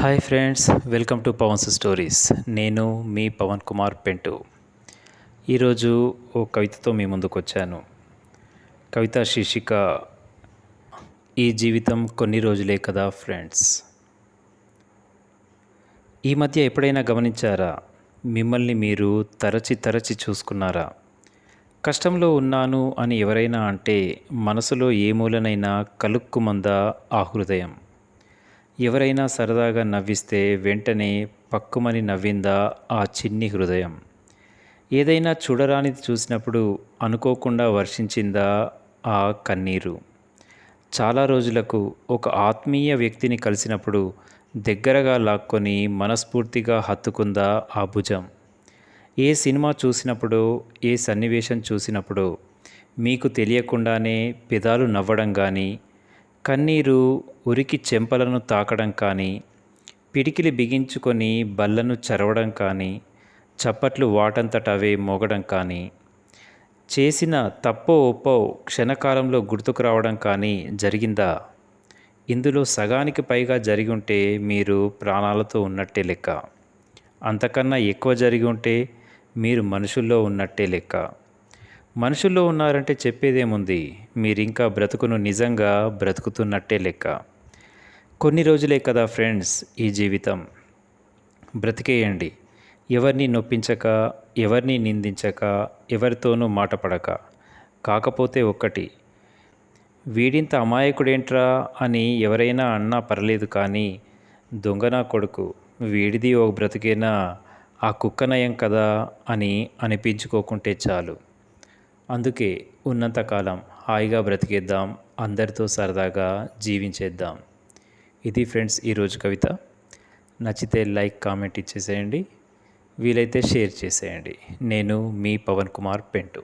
Hi friends welcome to Pawan's stories. నేను మీ పవన్ కుమార్ పెంటు. ఈరోజు ఓ కవితతో మీ ముందుకు వచ్చాను కవిత శీర్షిక ఈ జీవితం కొన్ని రోజులే కదా ఫ్రెండ్స్. ఈ మధ్య ఎప్పుడైనా గమనించారా? మిమ్మల్ని మీరు తరచి తరచి చూసుకున్నారా? కష్టంలో ఉన్నాను అని ఎవరైనా అంటే మనసులో ఏ మూలనైనా కలుక్కుమందా ఆ హృదయం? ఎవరైనా సరదాగా నవ్విస్తే వెంటనే పక్కుమని నవ్విందా ఆ చిన్ని హృదయం. ఏదైనా చూడరానిది చూసినప్పుడు అనుకోకుండా వర్షించిందా ఆ కన్నీరు. చాలా రోజులకు ఒక ఆత్మీయ వ్యక్తిని కలిసినప్పుడు దగ్గరగా లాక్కొని మనస్ఫూర్తిగా హత్తుకుందా ఆ భుజం. ఏ సినిమా చూసినప్పుడు ఏ సన్నివేశం చూసినప్పుడు మీకు తెలియకుండానే పెదాలు నవ్వడం కానీ కన్నీరు ఉరికి చెంపలను తాకడం కానీ పిడికిలి బిగించుకొని బల్లను చరవడం కానీ చప్పట్లు వాటంతట అవే మోగడం కానీ చేసిన తప్పో ఒప్పో క్షణకాలంలో గుర్తుకు రావడం కానీ జరిగిందా? ఇందులో సగానికి పైగా జరిగి ఉంటే మీరు ప్రాణాలతో ఉన్నట్టే లెక్క. అంతకన్నా ఎక్కువ జరిగి ఉంటే మీరు మనుషుల్లో ఉన్నట్టే లెక్క. మనుషుల్లో ఉన్నారంటే చెప్పేదేముంది? మీరింకా బ్రతుకును నిజంగా బ్రతుకుతున్నట్టే లెక్క. కొన్ని రోజులే కదా ఫ్రెండ్స్ ఈ జీవితం. బ్రతికేయండి. ఎవరిని నొప్పించక ఎవరిని నిందించక ఎవరితోనూ మాట పడక కాకపోతే ఒక్కటి వీడింత అమాయకుడేంట్రా అని ఎవరైనా అన్నా పర్లేదు కానీ దొంగనా కొడుకు వీడిది ఓ బ్రతికేనా ఆ కుక్కనయం కదా అని అనిపించుకోకుంటే చాలు. అందుకే ఉన్నంతకాలం హాయిగా బ్రతికేద్దాం అందరితో సరదాగా జీవించేద్దాం. ఇది ఫ్రెండ్స్ ఈరోజు కవిత. నచ్చితే లైక్ కామెంట్ ఇచ్చేసేయండి. వీలైతే షేర్ చేసేయండి. నేను మీ పవన్ కుమార్ పెంటు.